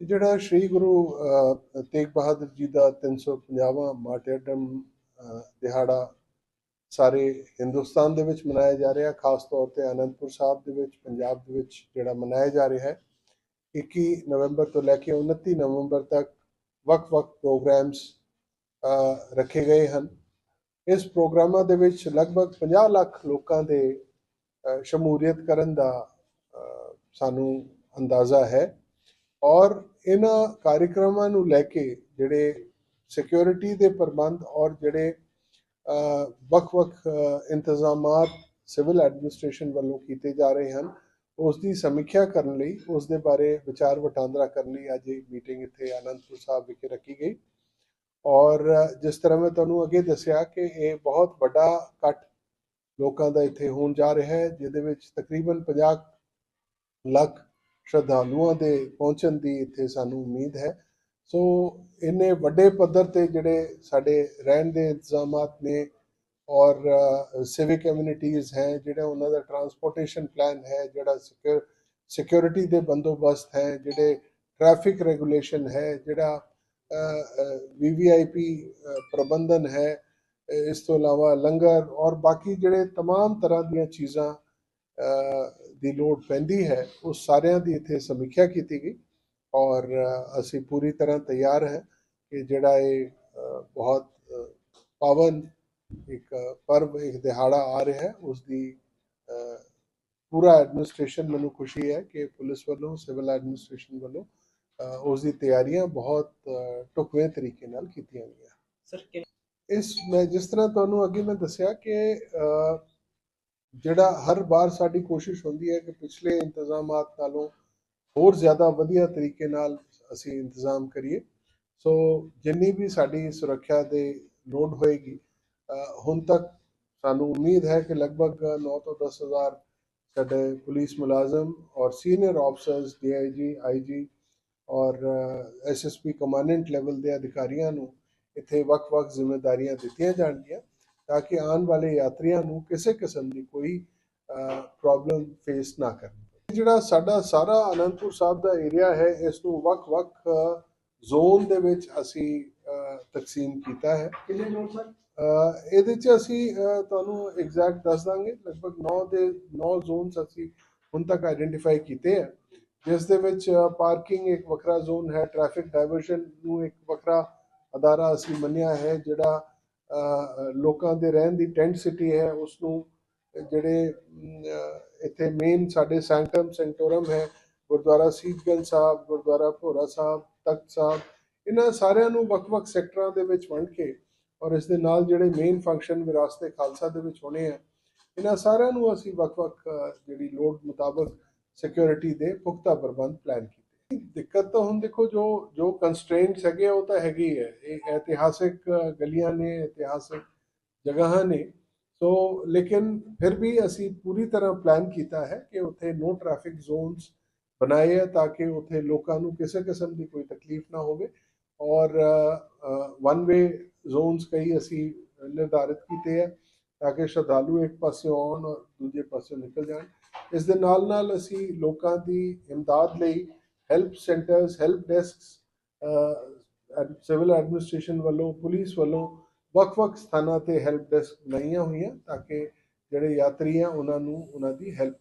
ਜਿਹੜਾ ਸ੍ਰੀ ਗੁਰੂ ਤੇਗ ਬਹਾਦਰ ਜੀ ਦਾ 350ਵਾਂ ਮਾਰਟਿਰਡਮ ਅਹ, ਦਿਹਾੜਾ ਸਾਰੇ ਹਿੰਦੁਸਤਾਨ ਦੇ ਵਿੱਚ ਮਨਾਇਆ ਜਾ ਰਿਹਾ ਖਾਸ ਤੌਰ ਤੇ ਅਨੰਦਪੁਰ ਸਾਹਿਬ ਦੇ ਵਿੱਚ ਪੰਜਾਬ ਦੇ ਵਿੱਚ ਜਿਹੜਾ ਮਨਾਇਆ ਜਾ ਰਿਹਾ ਹੈ। 21 ਨਵੰਬਰ ਤੋਂ ਲੈ ਕੇ 29 ਨਵੰਬਰ ਤੱਕ ਵੱਖ-ਵੱਖ ਪ੍ਰੋਗਰਾਮਸ ਰੱਖੇ ਗਏ ਹਨ। ਇਸ ਪ੍ਰੋਗਰਾਮਾਂ ਦੇ ਵਿੱਚ ਲਗਭਗ 50 ਲੱਖ ਲੋਕਾਂ ਦੇ ਸ਼ਮੂਲੀਅਤ ਕਰਨ ਦਾ ਸਾਨੂੰ ਅੰਦਾਜ਼ਾ ਹੈ। ਔਰ ਇਹਨਾਂ ਕਾਰਜਕ੍ਰਮਾਂ ਨੂੰ ਲੈ ਕੇ ਜਿਹੜੇ ਸਿਕਿਉਰਿਟੀ ਦੇ ਪ੍ਰਬੰਧ ਔਰ ਜਿਹੜੇ ਵੱਖ-ਵੱਖ ਇੰਤਜ਼ਾਮਾਤ ਸਿਵਲ ਐਡਮਿਨਿਸਟ੍ਰੇਸ਼ਨ ਵੱਲੋਂ ਕੀਤੇ ਜਾ ਰਹੇ ਹਨ ਉਸ ਦੀ ਸਮੀਖਿਆ ਕਰਨ ਲਈ ਉਸ ਦੇ ਬਾਰੇ ਵਿਚਾਰ ਵਟਾਂਦਰਾ ਕਰਨ ਲਈ ਅੱਜ ਇਹ ਮੀਟਿੰਗ ਇੱਥੇ ਆਨੰਦਪੁਰ ਸਾਹਿਬ ਵਿਖੇ ਰੱਖੀ ਗਈ। ਔਰ ਜਿਸ ਤਰ੍ਹਾਂ ਮੈਂ ਤੁਹਾਨੂੰ ਅੱਗੇ ਦੱਸਿਆ ਕਿ ਇਹ ਬਹੁਤ ਵੱਡਾ ਇਕੱਠ ਲੋਕਾਂ ਦਾ ਇੱਥੇ ਹੋਣ ਜਾ ਰਿਹਾ ਹੈ, ਜਿਹਦੇ ਵਿੱਚ ਤਕਰੀਬਨ 50 ਲੱਖ ਸ਼ਰਧਾਲੂਆਂ ਦੇ ਪਹੁੰਚਣ ਦੀ ਇੱਥੇ ਸਾਨੂੰ ਉਮੀਦ ਹੈ ਸੋ ਇੰਨੇ ਵੱਡੇ ਪੱਧਰ ਤੇ ਜਿਹੜੇ ਸਾਡੇ ਰਹਿਣ ਦੇ ਇੰਤਜ਼ਾਮਾਤ ਨੇ ਔਰ ਸਿਵਿਕ ਕਮਿਊਨਿਟੀਆਂ ਹੈ ਜਿਹੜਾ ਉਹਨਾਂ ਦਾ ਟਰਾਂਸਪੋਰਟੇਸ਼ਨ ਪਲਾਨ ਹੈ ਜਿਹੜਾ ਸਿਕਿਉਰਿਟੀ ਦੇ ਬੰਦੋਬਸਤ ਹੈ ਜਿਹੜੇ ਟ੍ਰੈਫਿਕ ਰੈਗੂਲੇਸ਼ਨ ਹੈ ਜਿਹੜਾ ਵੀਵੀਆਈਪੀ ਪ੍ਰਬੰਧਨ ਹੈ ਅ, ਇਸ ਤੋਂ ਇਲਾਵਾ ਲੰਗਰ ਔਰ ਬਾਕੀ ਜਿਹੜੇ तमाम ਤਰ੍ਹਾਂ ਦੀਆਂ ਚੀਜ਼ਾਂ ਅ, ਦੀ ਲੋੜ ਪੈਂਦੀ ਹੈ ਉਹ ਸਾਰਿਆਂ ਦੀ ਇੱਥੇ ਸਮੀਖਿਆ ਕੀਤੀ ਗਈ ਔਰ ਅਸੀਂ ਪੂਰੀ ਤਰ੍ਹਾਂ ਤਿਆਰ ਹੈ ਕਿ ਜਿਹੜਾ ਇਹ ਬਹੁਤ ਪਾਵਨ ਇੱਕ ਪਰਵ ਇੱਕ ਦਿਹਾੜਾ ਆ ਰਿਹਾ ਹੈ ਉਸ ਦੀ ਪੂਰਾ ਐਡਮਿਨਿਸਟ੍ਰੇਸ਼ਨ ਮੈਨੂੰ ਖੁਸ਼ੀ ਹੈ ਕਿ ਪੁਲਿਸ ਵੱਲੋਂ ਸਿਵਲ ਐਡਮਿਨਿਸਟ੍ਰੇਸ਼ਨ ਵੱਲੋਂ ਉਸ ਦੀ ਤਿਆਰੀਆਂ ਬਹੁਤ ਅ, ਢੁਕਵੇਂ ਤਰੀਕੇ ਨਾਲ ਕੀਤੀਆਂ ਗਈਆਂ। ਸਰ ਇਸ ਮੈਂ ਜਿਸ ਤਰ੍ਹਾਂ ਤੁਹਾਨੂੰ ਅੱਗੇ ਮੈਂ ਦੱਸਿਆ ਕਿ ਜਿਹੜਾ ਹਰ ਵਾਰ ਸਾਡੀ ਕੋਸ਼ਿਸ਼ ਹੁੰਦੀ ਹੈ ਕਿ ਪਿਛਲੇ ਇੰਤਜ਼ਾਮਾਤ ਨਾਲੋਂ ਹੋਰ ਜ਼ਿਆਦਾ ਵਧੀਆ ਤਰੀਕੇ ਨਾਲ ਅਸੀਂ ਇੰਤਜ਼ਾਮ ਕਰੀਏ। ਸੋ ਜਿੰਨੀ ਵੀ ਸਾਡੀ ਸੁਰੱਖਿਆ ਦੇ ਲੋੜ ਹੋਏਗੀ ਹੁਣ ਤੱਕ ਸਾਨੂੰ ਉਮੀਦ ਹੈ ਕਿ ਲਗਭਗ 9 ਤੋਂ 10 ਹਜ਼ਾਰ ਸਾਡੇ ਪੁਲਿਸ ਮੁਲਾਜ਼ਮ ਔਰ ਸੀਨੀਅਰ ਆਫਸਰਸ, ਡੀਆਈਜੀ, ਆਈਜੀ ਔਰ ਐਸਐਸਪੀ ਕਮਾਂਡੈਂਟ ਲੈਵਲ ਦੇ ਅਧਿਕਾਰੀਆਂ ਨੂੰ ਇੱਥੇ ਵੱਖ-ਵੱਖ ਜ਼ਿੰਮੇਵਾਰੀਆਂ ਦਿੱਤੀਆਂ ਜਾਣਗੀਆਂ। ਤਾਂ ਕਿ ਆਉਣ ਵਾਲੇ ਯਾਤਰੀਆਂ ਨੂੰ ਕਿਸੇ ਕਿਸਮ ਦੀ ਕੋਈ ਪ੍ਰੋਬਲਮ ਫੇਸ ਨਾ ਕਰਨੀ ਪਵੇ। ਜਿਹੜਾ ਸਾਡਾ ਸਾਰਾ ਅਨੰਦਪੁਰ ਸਾਹਿਬ ਦਾ ਏਰੀਆ ਹੈ ਇਸ ਨੂੰ ਵੱਖ-ਵੱਖ ਜ਼ੋਨ ਦੇ ਵਿੱਚ ਅਸੀਂ ਤਕਸੀਮ ਕੀਤਾ ਹੈ। ਕਿੰਨੇ ਸਰ? ਇਹਦੇ ਚ ਅਸੀਂ ਤੁਹਾਨੂੰ ਐਗਜ਼ੈਕਟ ਦੱਸ ਦਾਂਗੇ। ਲਗਭਗ 9 ਦੇ 9 ਜ਼ੋਨਸ ਅਸੀਂ ਹੁਣ ਤੱਕ ਆਇਡੈਂਟੀਫਾਈ ਕੀਤੇ ਹੈ ਜਿਸ ਦੇ ਵਿੱਚ ਪਾਰਕਿੰਗ ਇੱਕ ਵੱਖਰਾ ਜ਼ੋਨ ਹੈ ਟ੍ਰੈਫਿਕ ਡਾਇਵਰਸ਼ਨ ਨੂੰ ਇੱਕ ਵੱਖਰਾ ਅਦਾਰਾ ਅਸੀਂ ਮੰਨਿਆ ਹੈ ਜਿਹੜਾ ਲੋਕਾਂ ਦੇ ਰਹਿਣ ਦੀ ਟੈਂਟ ਸਿਟੀ ਹੈ ਉਸ ਨੂੰ ਜਿਹੜੇ ਇੱਥੇ ਮੇਨ ਸਾਡੇ ਸੈਂਕਟਮ ਸੈਂਟੋਰਮ ਹੈ, ਗੁਰਦੁਆਰਾ ਸੀਤਗੰਜ ਸਾਹਿਬ, ਗੁਰਦੁਆਰਾ ਭੋਰਾ ਸਾਹਿਬ, ਤਖਤ ਸਾਹਿਬ, ਇਹਨਾਂ ਸਾਰਿਆਂ ਨੂੰ ਵੱਖ-ਵੱਖ ਸੈਕਟਰਾਂ ਦੇ ਵਿੱਚ ਵੰਡ ਕੇ ਔਰ ਇਸ ਦੇ ਨਾਲ ਜਿਹੜੇ ਮੇਨ ਫੰਕਸ਼ਨ ਵਿਰਾਸਤ ਖਾਲਸਾ ਦੇ ਵਿੱਚ ਹੋਣੇ ਆ, ਇਹਨਾਂ ਸਾਰਿਆਂ ਨੂੰ ਅਸੀਂ ਵੱਖ-ਵੱਖ ਜਿਹੜੀ ਲੋੜ ਮੁਤਾਬਕ ਸਿਕਿਉਰਿਟੀ ਦੇ ਪੁਖਤਾ ਪ੍ਰਬੰਧ ਪਲਾਨ ਕੀਤੇ। ਦਿੱਕਤ ਤਾਂ ਹੁਣ ਦੇਖੋ ਜੋ ਜੋ ਕਨਸਟ੍ਰੇਨਟਸ ਹੈਗੇ ਆ, ਉਹ ਤਾਂ ਹੈਗੀ ਹੀ ਹੈ ਇਹ ਇਤਿਹਾਸਿਕ ਗਲੀਆਂ ਨੇ ਇਤਿਹਾਸਿਕ ਜਗ੍ਹਾ ਨੇ। ਸੋ ਲੇਕਿਨ ਫਿਰ ਵੀ ਅਸੀਂ ਪੂਰੀ ਤਰ੍ਹਾਂ ਪਲਾਨ ਕੀਤਾ ਹੈ ਕਿ ਉੱਥੇ ਨੋ ਟ੍ਰੈਫਿਕ ਜ਼ੋਨਸ ਬਣਾਏ ਹੈ ਤਾਂ ਕਿ ਉੱਥੇ ਲੋਕਾਂ ਨੂੰ ਕਿਸੇ ਕਿਸਮ ਦੀ ਕੋਈ ਤਕਲੀਫ ਨਾ ਹੋਵੇ। ਔਰ ਵਨ ਵੇ ਜ਼ੋਨਸ ਕਈ ਅਸੀਂ ਨਿਰਧਾਰਿਤ ਕੀਤੇ ਹੈ ਤਾਂ ਕਿ ਸ਼ਰਧਾਲੂ ਇੱਕ ਪਾਸੇ ਆਉਣ ਔਰ ਦੂਜੇ ਪਾਸੇ ਨਿਕਲ ਜਾਣ। ਇਸ ਦੇ ਨਾਲ ਨਾਲ ਅਸੀਂ ਲੋਕਾਂ ਦੀ ਇਮਦਾਦ ਲਈ help centres help desks civil administration ਵੱਲੋਂ ਪੁਲਿਸ ਵੱਲੋਂ ਵੱਖ-ਵੱਖ ਸਥਾਨਾਂ ਤੇ ਹੈਲਪ ਡੈਸਕ ਬਣਾਈਆਂ ਹੋਈਆਂ, ਤਾਂ ਕਿ ਜਿਹੜੇ ਯਾਤਰੀ ਆ, ਉਹਨਾਂ ਨੂੰ ਉਹਨਾਂ ਦੀ ਹੈਲਪ